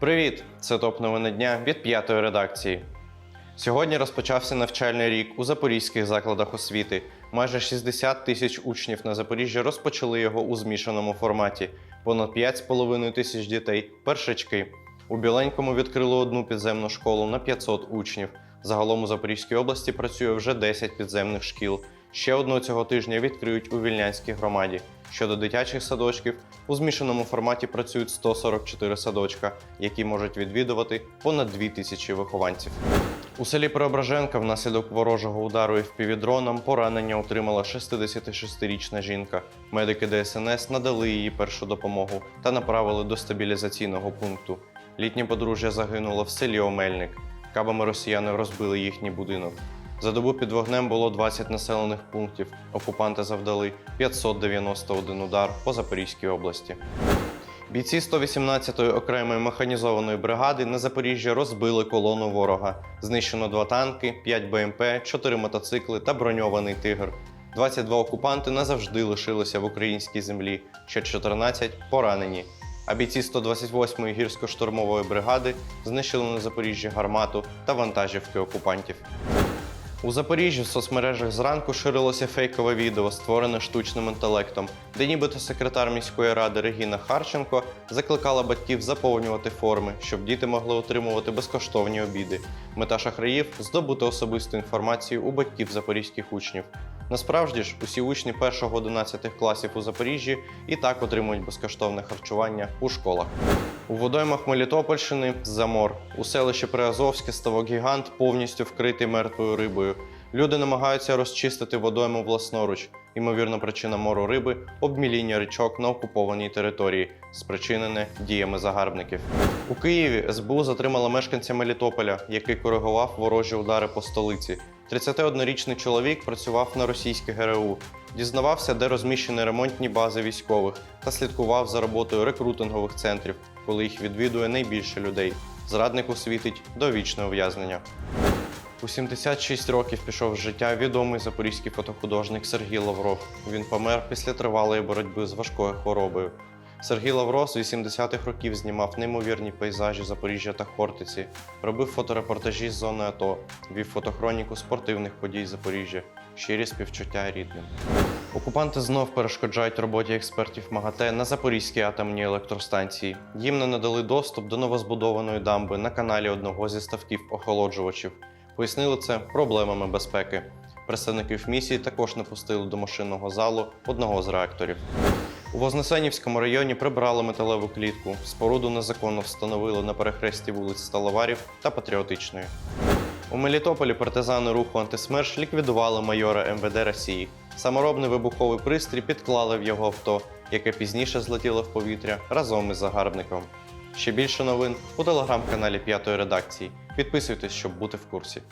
Привіт! Це топ новини дня від п'ятої редакції. Сьогодні розпочався навчальний рік у запорізьких закладах освіти. Майже 60 тисяч учнів на Запоріжжі розпочали його у змішаному форматі. Понад 5,5 тисяч дітей першачки. У Біленькому відкрили одну підземну школу на 500 учнів. Загалом у Запорізькій області працює вже 10 підземних шкіл. Ще одну цього тижня відкриють у Вільнянській громаді. Щодо дитячих садочків, у змішаному форматі працюють 144 садочка, які можуть відвідувати понад 2 тисячі вихованців. У селі Преображенка внаслідок ворожого удару FPV-дроном поранення отримала 66-річна жінка. Медики ДСНС надали їй першу допомогу та направили до стабілізаційного пункту. Літнє подружжя загинуло в селі Омельник. Кабами росіяни розбили їхній будинок. За добу під вогнем було 20 населених пунктів. Окупанти завдали 591 удар по Запорізькій області. Бійці 118-ї окремої механізованої бригади на Запоріжжі розбили колону ворога. Знищено два танки, 5 БМП, 4 мотоцикли та броньований тигр. 22 окупанти назавжди лишилися в українській землі, ще 14 поранені. А бійці 128-ї гірсько-штурмової бригади знищили на Запоріжжі гармату та вантажівки окупантів. У Запоріжжі в соцмережах зранку ширилося фейкове відео, створене штучним інтелектом, де нібито секретар міської ради Регіна Харченко закликала батьків заповнювати форми, щоб діти могли отримувати безкоштовні обіди. Мета шахраїв здобути особисту інформацію у батьків запорізьких учнів. Насправді ж, усі учні 1-11 класів у Запоріжжі і так отримують безкоштовне харчування у школах. У водоймах Мелітопольщини замор. У селищі Приазовське ставок гігант повністю вкритий мертвою рибою. Люди намагаються розчистити водойму власноруч. Ймовірна причина мору риби обміління річок на окупованій території, спричинене діями загарбників. У Києві СБУ затримала мешканця Мелітополя, який коригував ворожі удари по столиці. 31-річний чоловік працював на російське ГРУ, дізнавався, де розміщені ремонтні бази військових, та слідкував за роботою рекрутингових центрів, коли їх відвідує найбільше людей. Зраднику світить довічне ув'язнення. У 76 років пішов з життя відомий запорізький фотохудожник Сергій Лавров. Він помер після тривалої боротьби з важкою хворобою. Сергій Лавров з 80-х років знімав неймовірні пейзажі Запоріжжя та Хортиці, робив фоторепортажі з зони АТО, вів фотохроніку спортивних подій Запоріжжя, щирі співчуття рідним. Окупанти знов перешкоджають роботі експертів МАГАТЕ на Запорізькій атомній електростанції. Їм не надали доступ до новозбудованої дамби на каналі одного зі ставків охолоджувачів. Пояснили це проблемами безпеки. Представників місії також не пустили до машинного залу одного з реакторів. У Вознесенівському районі прибрали металеву клітку. Споруду незаконно встановили на перехресті вулиць Сталоварів та Патріотичної. У Мелітополі партизани руху антисмерш ліквідували майора МВД Росії. Саморобний вибуховий пристрій підклали в його авто, яке пізніше злетіло в повітря разом із загарбником. Ще більше новин у телеграм-каналі П'ятої редакції. Підписуйтесь, щоб бути в курсі.